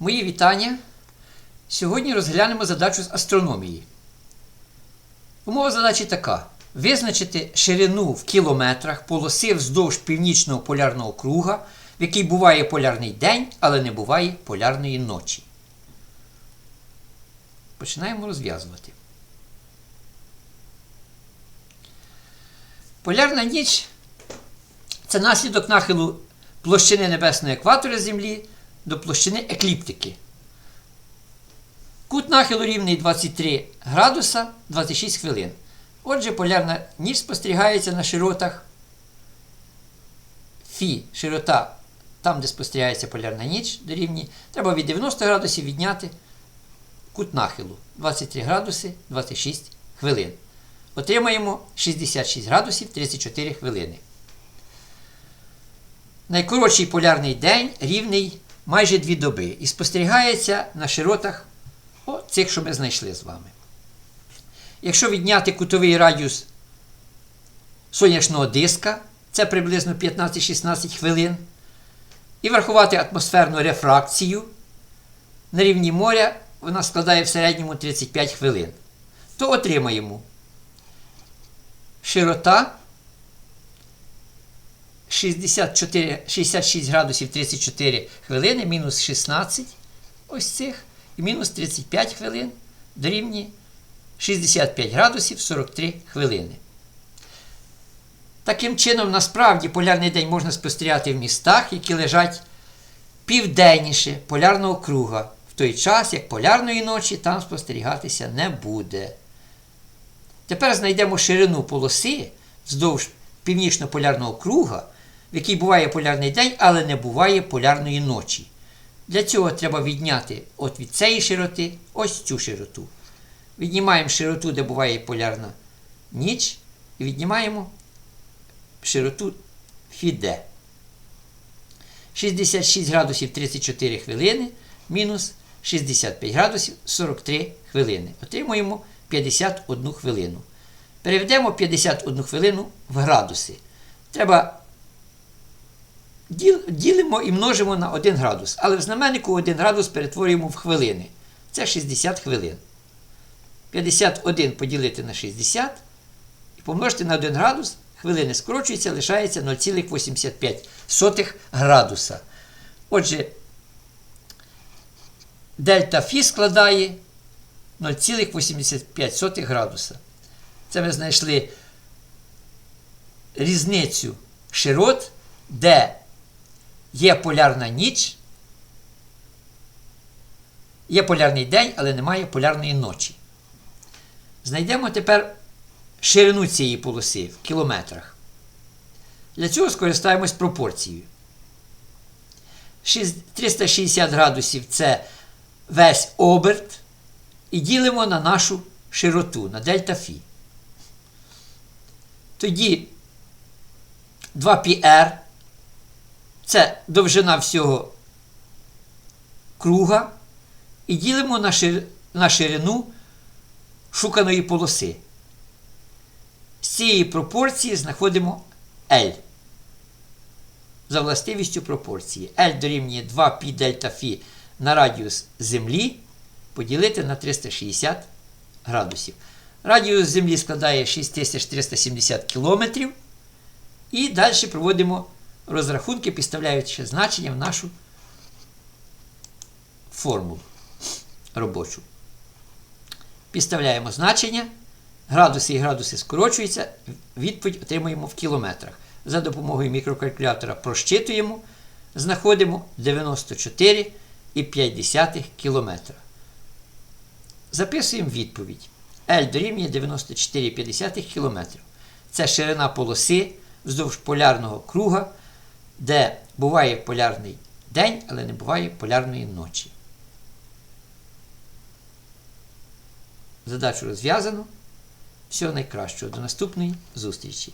Мої вітання. Сьогодні розглянемо задачу з астрономії. Умова задачі така: визначити ширину в кілометрах полоси вздовж північного полярного круга, в якій буває полярний день, але не буває полярної ночі. Починаємо розв'язувати. Полярна ніч це наслідок нахилу площини небесного екватора Землі до площини екліптики. Кут нахилу рівний 23 градуса 26 хвилин. Отже, полярна ніч спостерігається на широтах Фі, широта там, де спостерігається полярна ніч дорівнює, треба від 90 градусів відняти кут нахилу 23 градуси 26 хвилин. Отримаємо 66 градусів 34 хвилини. Найкоротший полярний день рівний майже 2 доби і спостерігається на широтах о, цих, що ми знайшли з вами. Якщо відняти кутовий радіус сонячного диска, це приблизно 15-16 хвилин, і врахувати атмосферну рефракцію на рівні моря, вона складає в середньому 35 хвилин, то отримаємо широта 64, 66 градусів 34 хвилини, мінус 16 ось цих, і мінус 35 хвилин дорівнює 65 градусів 43 хвилини. Таким чином, насправді, полярний день можна спостерігати в містах, які лежать південніше полярного круга, в той час, як полярної ночі там спостерігатися не буде. Тепер знайдемо ширину полоси вздовж північно-полярного круга, в якій буває полярний день, але не буває полярної ночі. Для цього треба відняти от від цієї широти ось цю широту. Віднімаємо широту, де буває полярна ніч, і віднімаємо широту фіде. 66 градусів 34 хвилини мінус 65 градусів 43 хвилини. Отримуємо 51 хвилину. Переведемо 51 хвилину в градуси. Треба ділимо і множимо на 1 градус. Але в знаменнику 1 градус перетворюємо в хвилини. Це 60 хвилин. 51 поділити на 60 і помножити на 1 градус, хвилини скорочуються, лишається 0,85 градуса. Отже, дельта Фі складає 0,85 градуса. Це ми знайшли різницю широт, де є полярна ніч, є полярний день, але немає полярної ночі. Знайдемо тепер ширину цієї полоси в кілометрах. Для цього скористаємось пропорцією. 360 градусів це весь оберт. І ділимо на нашу широту, на дельта Фі. Тоді 2πr це довжина всього круга. І ділимо на, шир... на ширину шуканої полоси. З цієї пропорції знаходимо L. За властивістю пропорції. L дорівнює 2π дельта Фі на радіус Землі поділити на 360 градусів. Радіус Землі складає 6370 кілометрів. І далі проводимо розрахунки, підставляючи значення в нашу формулу робочу. Підставляємо значення. Градуси і градуси скорочуються, відповідь отримуємо в кілометрах. За допомогою мікрокалькулятора прощитуємо, знаходимо 94,5 кілометра. Записуємо відповідь. L дорівнює 94,5 км. Це ширина полоси вздовж полярного круга, де буває полярний день, але не буває полярної ночі. Задачу розв'язано. Всього найкращого. До наступної зустрічі!